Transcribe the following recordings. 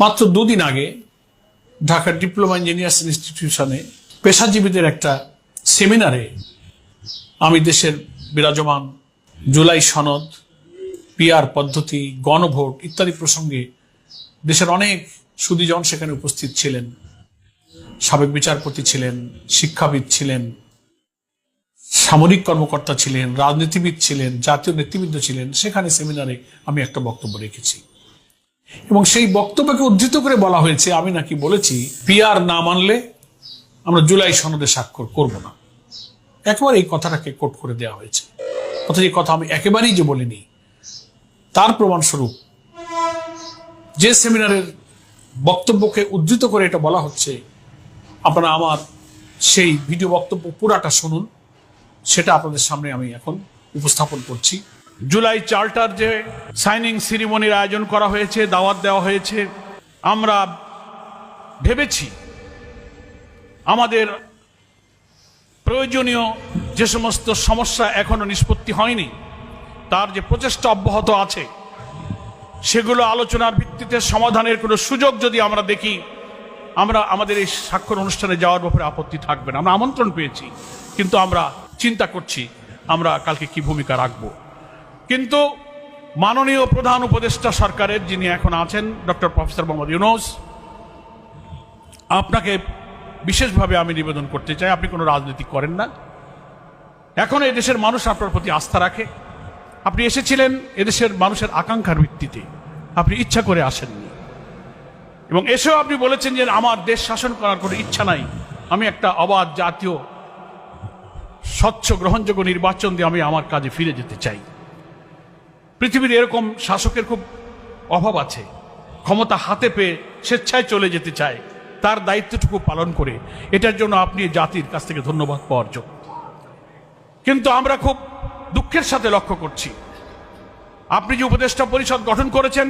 মাত্র দুদিন আগে ঢাকা ডিপ্লোমা ইঞ্জিনিয়ার্স ইনস্টিটিউশনে পেশাজীবীদের একটা সেমিনারে আমি দেশের বিরাজমান জুলাই সনদ পিআর পদ্ধতি, গণভোট ইত্যাদি প্রসঙ্গে দেশের অনেক সুদীজন সেখানে উপস্থিত ছিলেন। সাবেক বিচারপতি ছিলেন, শিক্ষাবিদ ছিলেন, সামরিক কর্মকর্তা ছিলেন, রাজনীতিবিদ ছিলেন, জাতীয় নেতৃবৃন্দ ছিলেন। সেখানে সেমিনারে আমি একটা বক্তব্য রেখেছি। এবং সেই বক্তব্যকে উদ্ধৃত করে বলা হয়েছে, আমি নাকি বলেছি পিআর না মানলে আমরা জুলাই সনদে স্বাক্ষর করব না। একেবারে এই কথাটাকে কোট করে দেওয়া হয়েছে। অথচ এই কথা আমি একেবারেই যে বলিনি, তার প্রমাণস্বরূপ যে সেমিনারের বক্তব্যকে উদ্ধৃত করে এটা বলা হচ্ছে, আপনারা আমার সেই ভিডিও বক্তব্য পুরাটা শুনুন, সেটা আপনাদের সামনে আমি এখন উপস্থাপন করছি। জুলাই চার্টার যে সাইনিং সিরিমনির আয়োজন করা হয়েছে, দাওয়াত দেওয়া হয়েছে, আমরা ভেবেছি আমাদের প্রয়োজনীয় যে সমস্ত সমস্যা এখনও নিষ্পত্তি হয়নি, তার যে প্রচেষ্টা অব্যাহত আছে, সেগুলো আলোচনার ভিত্তিতে সমাধানের কোনো সুযোগ যদি আমরা দেখি, আমরা আমাদের এই স্বাক্ষর অনুষ্ঠানে যাওয়ার ব্যাপারে আপত্তি থাকবে না। আমরা আমন্ত্রণ পেয়েছি, কিন্তু আমরা চিন্তা করছি, আমরা কালকে কি ভূমিকা রাখব। কিন্তু মাননীয় প্রধান উপদেষ্টা সরকারের যিনি এখন আছেন, ডক্টর প্রফেসর মোহাম্মদ ইউনুস, আপনাকে বিশেষভাবে আমি নিবেদন করতে চাই। আপনি কোনো রাজনীতি করেন না। এখন এদেশের মানুষ আপনার প্রতি আস্থা রাখে। আপনি এসেছিলেন এদেশের মানুষের আকাঙ্ক্ষার ভিত্তিতে। আপনি ইচ্ছা করে আসেননি। এবং এসেও আপনি বলেছেন যে আমার দেশ শাসন করার কোনো ইচ্ছা নাই। আমি একটা অবাধ জাতীয়, স্বচ্ছ, গ্রহণযোগ্য নির্বাচন দিয়ে আমি আমার কাজে ফিরে যেতে চাই। পৃথিবীর এরকম শাসকের খুব অভাব আছে। ক্ষমতা হাতে পেয়ে স্বেচ্ছায় চলে যেতে চায়, তার দায়িত্বটুকু পালন করে। এটার জন্য আপনি জাতির কাছ থেকে ধন্যবাদ পাওয়ার যোগ্য। কিন্তু আমরা খুব দুঃখের সাথে লক্ষ্য করছি। আপনি যে উপদেষ্টা পরিষদ গঠন করেছেন,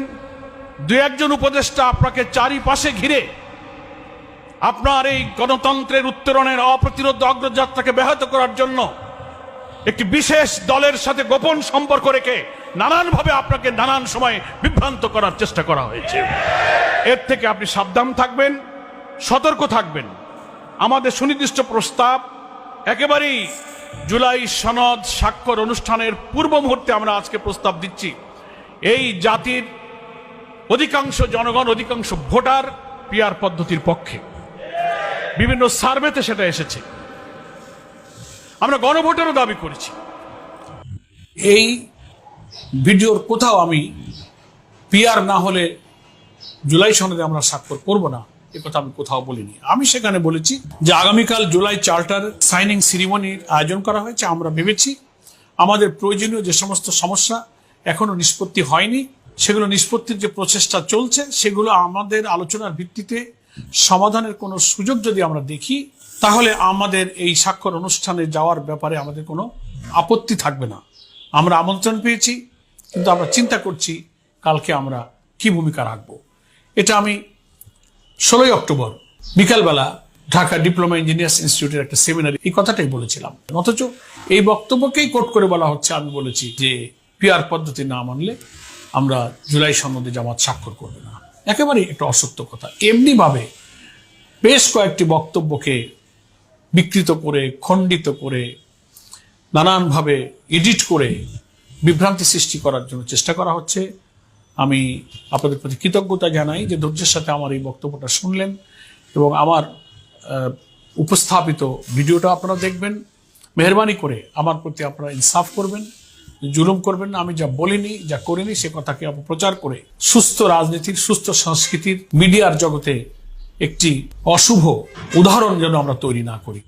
দু একজন উপদেষ্টা আপনাকে চারিপাশে ঘিরে আপনার এই গণতন্ত্রের উত্তরণের অপ্রতিরোধ অগ্রযাত্রাকে ব্যাহত করার জন্য একটি বিশেষ দলের সাথে গোপন সম্পর্ক রেখে নানানভাবে আপনাকে নানান সময় বিভ্রান্ত করার চেষ্টা করা হয়েছে। এর থেকে আপনি সাবধান থাকবেন, সতর্ক থাকবেন। আমাদের সুনির্দিষ্ট প্রস্তাব, একেবারেই জুলাই সনদ স্বাক্ষর অনুষ্ঠানের পূর্ব মুহূর্তে আমরা আজকে প্রস্তাব দিচ্ছি। এই জাতির অধিকাংশ জনগণ, অধিকাংশ ভোটার পিয়ার পদ্ধতির পক্ষে। বিভিন্ন সার্ভেতে সেটা এসেছে। আমরা গণভোটেরও দাবি করেছি। এই ভিডিওর কোথাও আমি পিআর না হলে জুলাই সনদে আমরা স্বাক্ষর করব না, এ কথা আমি কোথাও বলিনি। আমি সেখানে বলেছি যে আগামীকাল জুলাই চার্টার সাইনিং সিরিমনির আয়োজন করা হয়েছে, আমরা ভেবেছি আমাদের প্রয়োজনীয় যে সমস্ত সমস্যা এখনও নিষ্পত্তি হয়নি, সেগুলো নিষ্পত্তির যে প্রচেষ্টা চলছে, সেগুলো আমাদের আলোচনার ভিত্তিতে সমাধানের কোনো সুযোগ যদি আমরা দেখি, তাহলে আমাদের এই স্বাক্ষর অনুষ্ঠানে যাওয়ার ব্যাপারে আমাদের কোনো আপত্তি থাকবে না। আমরা আমন্ত্রণ পেয়েছি, কিন্তু আমরা চিন্তা করছি কালকে আমরা কি ভূমিকা রাখব। এটা আমি ষোলোই অক্টোবর, বিকালবেলা ঢাকা ডিপ্লোমা ইঞ্জিনিয়ার্স ইনস্টিটিউটের একটা সেমিনারে এই কথাটাই বলেছিলাম। অথচ এই বক্তব্যকেই কোট করে বলা হচ্ছে, আমি বলেছি যে পিআর পদ্ধতি না মানলে আমরা জুলাই সনদে জামাত স্বাক্ষর করবে না। একেবারেই একটা অসত্য কথা। এমনিভাবে বেশ কয়েকটি বক্তব্যকে বিকৃত করে, খণ্ডিত করে নানানভাবে এডিট করে বিভ্রান্তি সৃষ্টি করার জন্য চেষ্টা করা হচ্ছে। আমি আপনাদের প্রতি কৃতজ্ঞতা জানাই যে ধৈর্যের সাথে আমার এই বক্তব্যটা শুনলেন এবং আমার উপস্থাপিত ভিডিওটা আপনারা দেখবেন। মেহরবানি করে আমার প্রতি আপনারা ইনসাফ করবেন, জুলুম করবেন না। আমি যা বলিনি, যা করিনি, সে কথাকে অপপ্রচার করে সুস্থ রাজনীতির, সুস্থ সংস্কৃতির, মিডিয়ার জগতে একটি অশুভ উদাহরণ যেন আমরা তৈরি না করি।